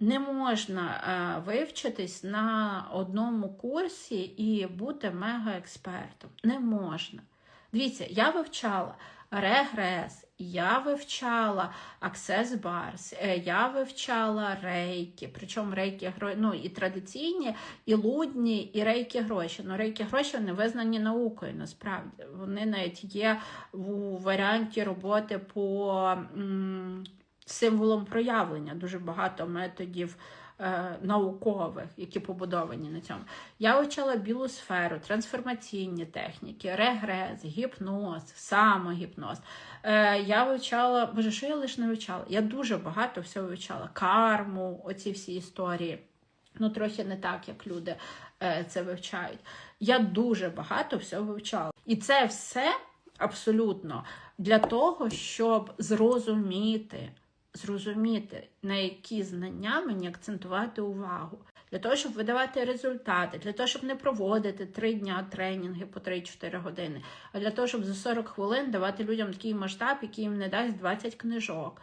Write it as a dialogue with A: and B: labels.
A: Не можна е, вивчитись на одному курсі і бути мега-експертом. Не можна. Дивіться, я вивчала регрес, я вивчала Access Bars, е, я вивчала рейки, причому рейки ну, і традиційні, і лудні, і рейки гроші. Ну, рейки гроші вони визнані наукою насправді. Вони навіть є у варіанті роботи по м, символам проявлення. Дуже багато методів. е, Наукових, які побудовані на цьому. Я вивчала білу сферу, трансформаційні техніки, регрес, гіпноз, самогіпноз. Е, я вивчала, боже, що я лише не вивчала? Я дуже багато всього вивчала. Карму, оці всі історії. Ну, трохи не так, як люди е, це вивчають. Я дуже багато всього вивчала. І це все абсолютно для того, щоб зрозуміти, зрозуміти, на які знання мені акцентувати увагу. Для того, щоб видавати результати, для того, щоб не проводити три дня тренінги по 3-4 години, а для того, щоб за 40 хвилин давати людям такий масштаб, який їм не дасть 20 книжок.